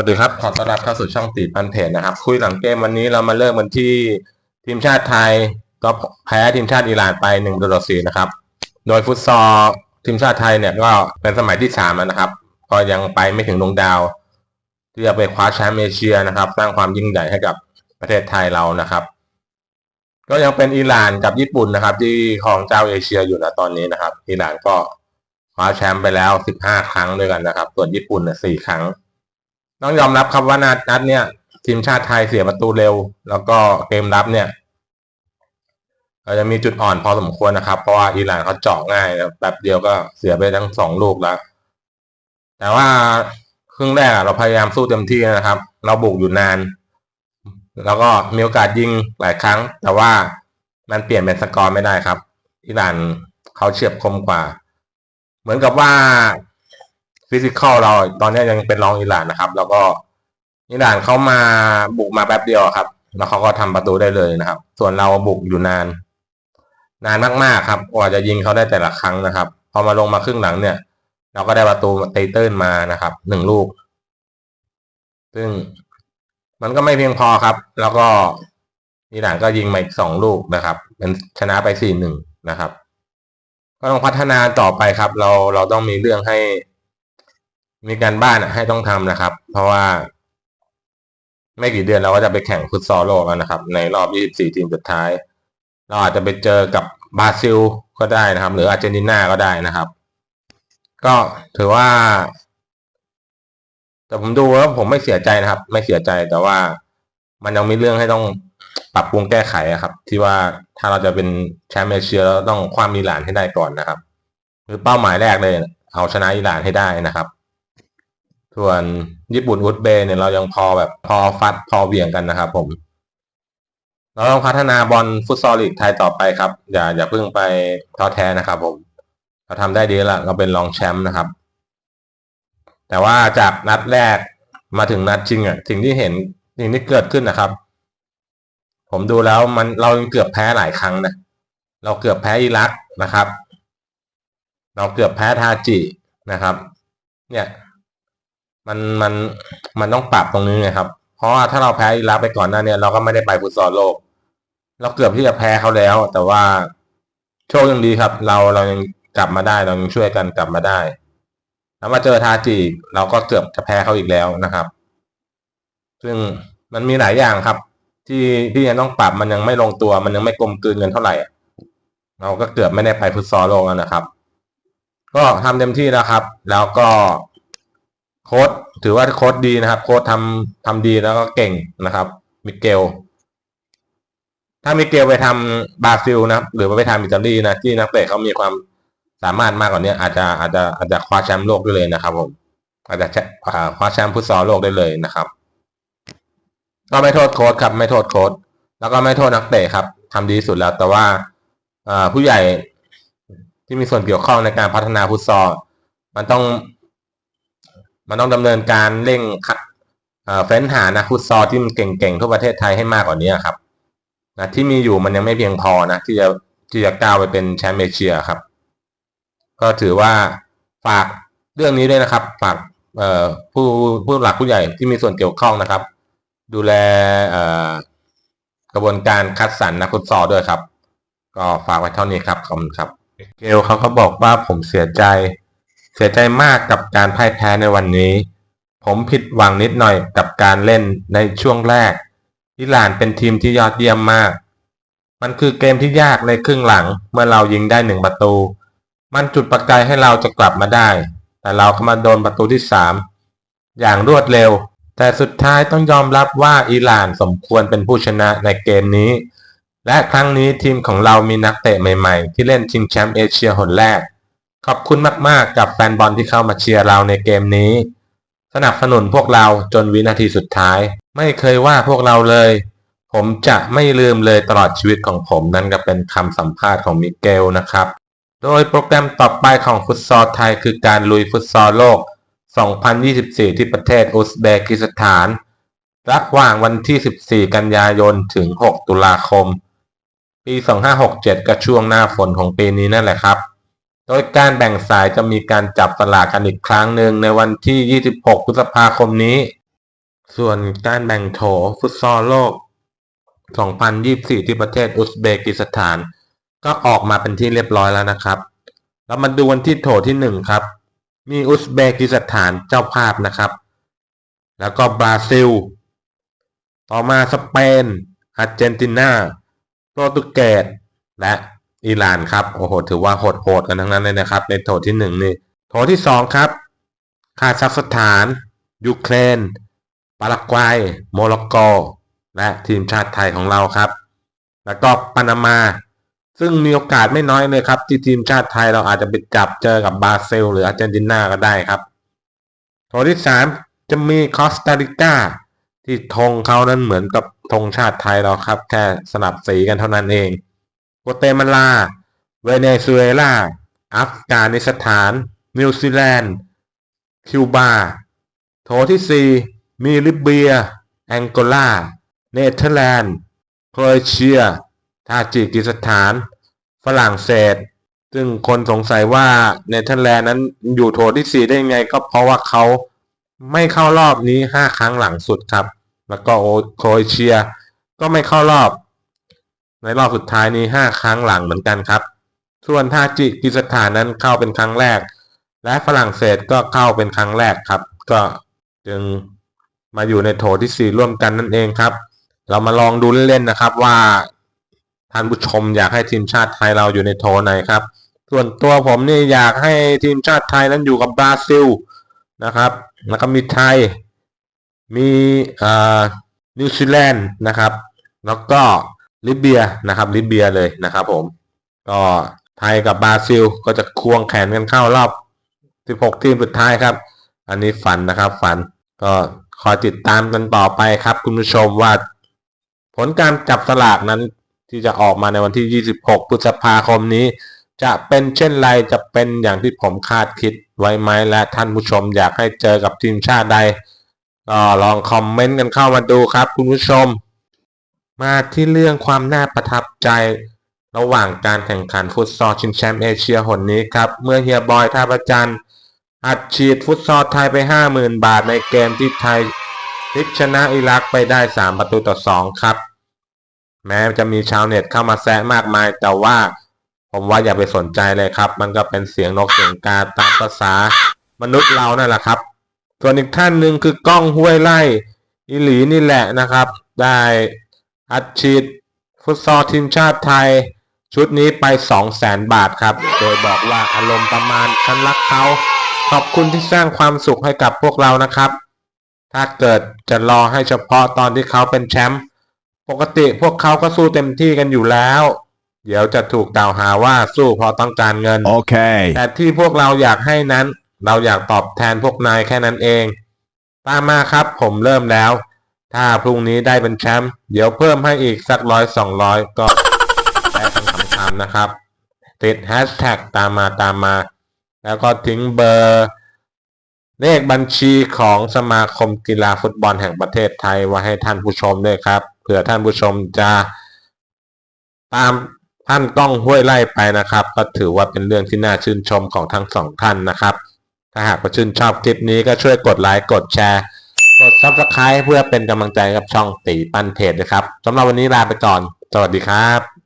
วัสดีครับ ขอต้อนรับเข้าสู่ช่องตีพันเพจนะครับ คุยหลังเกมวันนี้เรามาเริ่มกันที่ทีมชาติไทย ก็แพ้ทีมชาติอิหร่านไปหนึ่งต่อสี่นะครับ โดยฟุตซอลทีมชาติไทยเนี่ยก็เป็นสมัยที่สามแล้วนะครับ ก็ยังไปไม่ถึงดวงดาว ที่จะไปคว้าแชมป์เอเชียนะครับ สร้างความยิ่งใหญ่ให้กับประเทศไทยเรานะครับ ก็ยังเป็นอิหร่านกับญี่ปุ่นนะครับ ที่ครองเจ้าเอเชียอยู่นะตอนนี้นะครับ อิหร่านก็คว้าแชมป์ไปแล้วสิบห้าครั้งด้วยกันนะครับ ส่วนญี่ปุ่นเนี่ยสี่ครั้ง ต้องยอมรับครับว่านัดนัดเนี่ย ทีมชาติไทยเสียประตูเร็ว แล้วก็เกมรับเนี่ยเราจะมีจุดอ่อนพอสมควรนะครับ เพราะว่าอิหร่านเขาเจาะง่ายแป๊บเดียวก็เสียไปทั้งสองลูกแล้ว แต่ว่าครึ่งแรกเราพยายามสู้เต็มที่นะครับ เราบุกอยู่นาน แล้วก็มีโอกาสยิงหลายครั้ง แต่ว่ามันเปลี่ยนเป็นสกอร์ไม่ได้ครับอิหร่านเขาเฉียบคมกว่า เหมือนกับว่า ฟิสิกอลเราตอนนี้ยังเป็นรองอิหร่านนะครับ แล้วก็อิหร่านเขามาบุกมาแป๊บเดียวครับ แล้วเขาก็ทำประตูได้เลยนะครับ ส่วนเราบุกอยู่นาน นานมากๆครับกว่าจะยิงเขาได้แต่ละครั้งนะครับ พอมาลงมาครึ่งหลังเนี่ย เราก็ได้ประตูเตีตื้นมานะครับหนึ่งลูก ซึ่งมันก็ไม่เพียงพอครับ แล้วก็อิหร่านก็ยิงมาอีกสองลูกนะครับ เป็นชนะไปสี่หนึ่งนะครับ ก็ต้องพัฒนาต่อไปครับ เราเราต้องมีเรื่องให้ มีการบ้านอะให้ต้องทำนะครับ เพราะว่า ไม่กี่เดือนเราก็จะไปแข่งฟุตซอลโลกแล้วนะครับ ในรอบ 24 ทีมสุดท้าย เราอาจจะไปเจอกับบราซิลก็ได้นะครับ หรืออาร์เจนตินาก็ได้นะครับ ก็ถือว่า แต่ผมดูแล้วผมไม่เสียใจนะครับ ไม่เสียใจแต่ว่ามันยังมีเรื่องให้ต้องปรับปรุงแก้ไขอะครับ ที่ว่าถ้าเราจะเป็นแชมป์เอเชียเราต้องคว้าอิหร่านให้ได้ก่อนนะครับคือเป้าหมายแรกเลย เอาชนะอิหร่านให้ได้นะครับ ส่วนญี่ปุ่นอุซเบย์เนี่ยเรายังพอแบบพอฟัดพอเวี่ยงกันนะครับผม เราต้องพัฒนาบอลฟุตซอลลีกไทยต่อไปครับ อย่าอย่าเพิ่งไปท้อแท้นะครับผมเราทำได้ดีแล้วเราเป็นรองแชมป์นะครับ แต่ว่าจากนัดแรกมาถึงนัดจริงอะสิ่งที่เห็นสิ่งที่เกิดขึ้นนะครับ ผมดูแล้วมันเราเกือบแพ้หลายครั้งนะเราเกือบแพ้อิรักนะครับ เราเกือบแพ้ทาจินะครับ เนี่ย มันมันมันต้องปรับตรงนี้ไงครับ เพราะว่าถ้าเราแพ้อิรักไปก่อนหน้าเนี่ยเราก็ไม่ได้ไปฟุตซอลโลก เราเกือบที่จะแพ้เขาแล้ว แต่ว่าโชคยังดีครับ เราเรายังกลับมาได้เรายังช่วยกันกลับมาได้ แล้วมาเจอทาจิเราก็เกือบจะแพ้เขาอีกแล้วนะครับ ซึ่งมันมีหลายอย่างครับ ที่ที่ยังต้องปรับมันยังไม่ลงตัว มันยังไม่กลมกลืนกันเท่าไหร่ เราก็เกือบไม่ได้ไปฟุตซอลโลกแล้วนะครับ ก็ทำเต็มที่แล้วครับ แล้วก็ โค้ดถือว่าโค้ดดีนะครับ โค้ดทำทำดีแล้วก็เก่งนะครับ มิเกล ถ้ามิเกลไปทำบราซิลนะหรือไปทำอิตาลีนะที่นักเตะเขามีความสามารถมากกว่านี้อาจจะอาจจะอาจจะคว้าแชมป์โลกได้เลยนะครับผมอาจจะคว้าแชมป์ฟุตซอลโลกได้เลยนะครับ ก็ไม่โทษโค้ดครับ ไม่โทษโค้ดแล้วก็ไม่โทษนักเตะครับทำดีสุดแล้ว แต่ว่าผู้ใหญ่ที่มีส่วนเกี่ยวข้องในการพัฒนาฟุตซอลมันต้อง มันต้องดำเนินการเร่งเฟ้นหานะฟุตซอลที่มันเก่งๆทั่วประเทศไทยให้มากกว่านี้ครับนะที่มีอยู่มันยังไม่เพียงพอนะที่จะที่จะก้าวไปเป็นแชมป์เอเชียครับ ก็ถือว่าฝากเรื่องนี้ด้วยนะครับ ฝากผู้ผู้หลักผู้ใหญ่ที่มีส่วนเกี่ยวข้องนะครับ ดูแลกระบวนการคัดสรรนักฟุตซอลด้วยครับ ก็ฝากไว้เท่านี้ครับขอบคุณครับ เกลเขาก็บอกว่าผมเสียใจ เสียใจมากกับการพ่ายแพ้ในวันนี้ ผมผิดหวังนิดหน่อยกับการเล่นในช่วงแรก อิหร่านเป็นทีมที่ยอดเยี่ยมมาก มันคือเกมที่ยากในครึ่งหลังเมื่อเรายิงได้หนึ่งประตู มันจุดประกายให้เราจะกลับมาได้ แต่เราก็มาโดนประตูที่สามอย่างรวดเร็ว แต่สุดท้ายต้องยอมรับว่าอิหร่านสมควรเป็นผู้ชนะในเกมนี้ และครั้งนี้ทีมของเรามีนักเตะใหม่ ๆ ที่เล่นชิงแชมป์เอเชียหนแรก ขอบคุณมากๆ กับแฟนบอลที่เข้ามาเชียร์เราในเกมนี้ สนับสนุนพวกเราจนวินาทีสุดท้าย ไม่เคยว่าพวกเราเลย ผมจะไม่ลืมเลยตลอดชีวิตของผมนั่นก็เป็นคำสัมภาษณ์ของมิเกลนะครับ โดยโปรแกรมต่อไปของฟุตซอลไทยคือการลุยฟุตซอลโลก 2024 ที่ประเทศอุซเบกิสถาน ระหว่างวันที่ 14 กันยายนถึง 6 ตุลาคม ปี 2567 ก็ช่วงหน้าฝนของปีนี้นั่นแหละครับ โดยการแบ่งสายจะมีการจับสลากกันอีกครั้งหนึ่งในวันที่ 26 พฤษภาคมนี้ ส่วนการแบ่งโถฟุตซอลโลก 2024 ที่ประเทศอุซเบกิสถาน ก็ออกมาเป็นที่เรียบร้อยแล้วนะครับ เรามาดูวันที่โถที่หนึ่งครับ มีอุซเบกิสถานเจ้าภาพนะครับ แล้วก็บราซิล ต่อมาสเปนอาร์เจนตินาโปรตุเกสและ อิหร่านครับโอ้โหถือว่าโหดๆกันทั้งนั้นเลยนะครับ ในโถที่หนึ่งนี่โถที่สองครับคาซัคสถาน ยูเครนปารากวัยโมร็อกโก และทีมชาติไทยของเราครับ แล้วก็ปานามา ซึ่งมีโอกาสไม่น้อยเลยครับ ที่ทีมชาติไทยเราอาจจะไปจับเจอกับบราซิล หรืออาร์เจนตินาก็ได้ครับ โถที่สามจะมีคอสตาริกาที่ธงเขานั้นเหมือนกับธงชาติไทยเราครับ แค่สนับสีกันเท่านั้นเอง โกเตมาลา เวเนซุเอลา อัฟกานิสถาน นิวซีแลนด์ คิวบา โถที่สี่มีลิเบีย แองโกลา เนเธอร์แลนด์โครเอเชีย ทาจิกิสถาน ฝรั่งเศส ซึ่งคนสงสัยว่าเนเธอร์แลนด์นั้นอยู่โถที่สี่ได้ยังไงก็เพราะว่าเขาไม่เข้ารอบนี้ห้าครั้งหลังสุดครับ แล้วก็โครเอเชียก็ไม่เข้ารอบ ในรอบสุดท้ายนี้ห้าครั้งหลังเหมือนกันครับ ส่วนทาจิกิสถานนั้นเข้าเป็นครั้งแรก และฝรั่งเศสก็เข้าเป็นครั้งแรกครับ ก็จึงมาอยู่ในโถที่สี่ร่วมกันนั่นเองครับ เรามาลองดูเล่นๆนะครับว่าท่านผู้ชมอยากให้ทีมชาติไทยเราอยู่ในโถไหนครับ ส่วนตัวผมนี่อยากให้ทีมชาติไทยนั้นอยู่กับบราซิลนะครับ แล้วก็มีไทย มีอ่านิวซีแลนด์นะครับ แล้วก็ ลิเบียนะครับลิเบียเลยนะครับผม ก็ไทยกับบราซิลก็จะควงแขนกันเข้ารอบ 16 ทีมสุดท้ายครับ อันนี้ฝันนะครับฝันก็คอยติดตามกันต่อไปครับ คุณผู้ชมว่า ผลการจับสลากนั้นที่จะออกมาในวันที่ 26 พฤษภาคมนี้ จะเป็นเช่นไรจะเป็นอย่างที่ผมคาดคิดไว้ไหมและท่านผู้ชมอยากให้เจอกับทีมชาติใดก็ลองคอมเมนต์กันเข้ามาดูครับ คุณผู้ชม มาที่เรื่องความน่าประทับใจ ระหว่างการแข่งขันฟุตซอลชิงแชมป์เอเชียหนนี้ครับ เมื่อเฮียบอยท่าประจันอัดฉีดฟุตซอลไทยไป 50,000 บาทในเกมที่ไทยพลิกชนะอิรักไปได้ 3 ประตูต่อ 2 ครับ แม้จะมีชาวเน็ตเข้ามาแซะมากมาย แต่ว่าผมว่าอย่าไปสนใจเลยครับ มันก็เป็นเสียงนกเสียงกาตามภาษามนุษย์เรานั่นแหละครับ ส่วนอีกท่านหนึ่งคือกล้องห้วยไล่อิหลีนี่แหละนะครับ ได้ อัดฉีดฟุตซอลทีมชาติไทย ชุดนี้ไป 2 0 0แสนบาทครับ โดยบอกว่าอารมณ์ประมาณฉันรักเขา ขอบคุณที่สร้างความสุขให้กับพวกเรานะครับ ถ้าเกิดจะรอให้เฉพาะตอนที่เขาเป็นแชมป์ปกติพวกเขาก็สู้เต็มที่กันอยู่แล้ว เดี๋ยวจะถูกกล่าวหาว่าสู้เพราะต้องการเงิน Okay. แต่ที่พวกเราอยากให้นั้น เราอยากตอบแทนพวกนายแค่นั้นเอง ตามมาครับผมเริ่มแล้ว ถ้าพรุ่งนี้ได้เป็นแชมป์เดี๋ยวเพิ่มให้อีกสักร้อยสองร้อยก็แค่คำถามนะครับ ติดแฮชแท็กตามมาตามมา แล้วก็ทิ้งเบอร์ เลขบัญชีของสมาคมกีฬาฟุตบอลแห่งประเทศไทยไว้ให้ท่านผู้ชมด้วยครับเผื่อท่านผู้ชมจะตามท่านต้องห้วยไล่ไปนะครับ ก็ถือว่าเป็นเรื่องที่น่าชื่นชมของทั้งสองท่านนะครับ ถ้าหากว่าชื่นชอบคลิปนี้ก็ช่วยกดไลค์กดแชร์ กด subscribe เพื่อเป็นกำลังใจกับช่องตีปั้นเพจนะครับสำหรับวันนี้ลาไปก่อน สวัสดีครับ